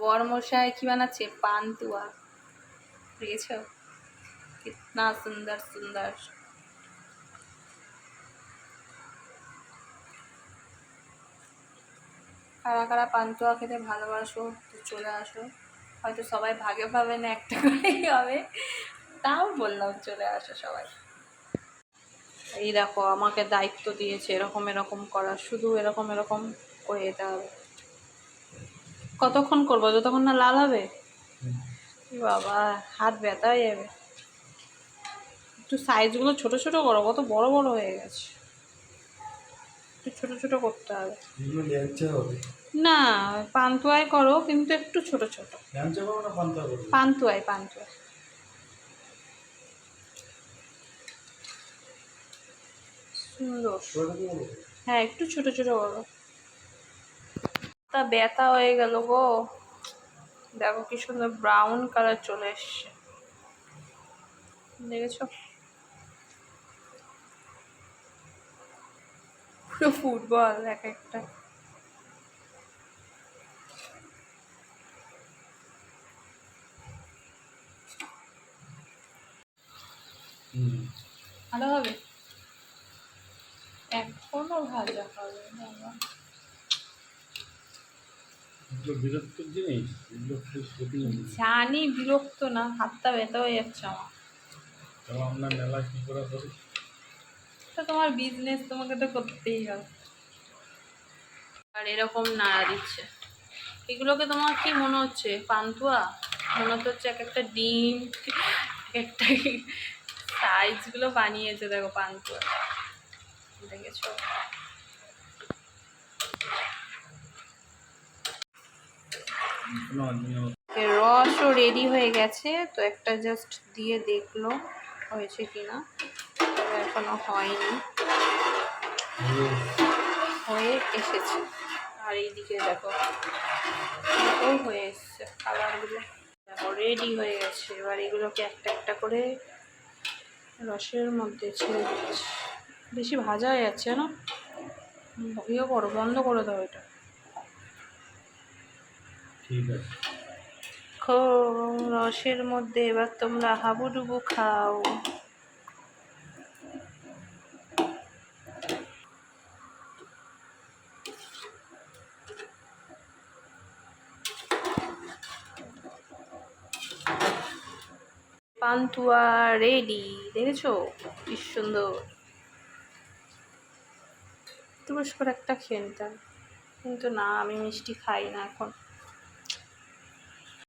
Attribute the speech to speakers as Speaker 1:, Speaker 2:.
Speaker 1: বর মশাই কি বানাচ্ছে? পান্তুয়া। দেখেছ? কিতনা সুন্দর সুন্দর। কারা কারা পান্তুয়া খেতে ভালোবাসো, তো চলে আসো। হয়তো সবাই ভাগে পাবে না একটা করেই হবে। তাও বললাম চলে আসো সবাই। এই দেখো, আমাকে দায়িত্ব দিয়েছে, এরকম এরকম করা। শুধু এরকম এরকম করে যেতে হবে। কতক্ষণ করব? যতক্ষণ না লাল হবে? বাবা হাত ব্যথা হয়ে যাবে। একটু সাইজগুলো ছোট ছোট করো কত বড় বড় হয়ে গেছে। একটু ছোট ছোট করতে হবে। না পান্তুয়ায় করো কিন্তু একটু ছোট ছোট। পান্তুয়ায় পান্তুয়ায় সুন্দর। হ্যাঁ একটু ছোট ছোট করো। তা ব্যথা হয়ে গেল গো। দেখো কি সুন্দর ব্রাউন কালার চলে এসছে। দেখেছ? পুরো ফুটবল এক একটা। ভালো হবে? এখনও ভাজা হবে বাবা।
Speaker 2: জিনিস?
Speaker 1: জানি বিরক্ত না হাতটা ব্যথা হয়ে যাচ্ছে আমার।
Speaker 2: তাহলে আমরা মেলা কী করে করি
Speaker 1: তো তোমার বিজনেস তোমাকে তো করতেই হবে। আর এরকম নাড়া দিচ্ছে। এগুলোকে তোমার কি মনে হচ্ছে? পান্তুয়া? মনে তো হচ্ছে এক একটা ডিম একটা সাইজগুলো বানিয়েছে দেখো পান্তুয়া দেখেছ? রসও রেডি হয়ে গেছে, তো একটা জাস্ট দিয়ে দেখল হয়েছে কিনা এখনও হয়নি। হয়ে এসেছে। আর এইদিকে দেখো হয়ে এসছে কালারগুলো দেখো রেডি হয়ে গেছে। এবার এগুলোকে একটা একটা করে রসের মধ্যে ছেড়ে দিচ্ছি। বেশি ভাজা হয়ে যাচ্ছে না। ইয়ে করো বন্ধ করে দাও এটা।
Speaker 2: ঠিক আছে।
Speaker 1: খো রসের মধ্যে এবার তোমরা হাবুডুবু খাও। পান্তুয়া রেডি, দেখেছ? কি সুন্দর। তুরস্কর একটা খেয়ে নিতাম। কিন্তু না, আমি মিষ্টি খাই না এখন।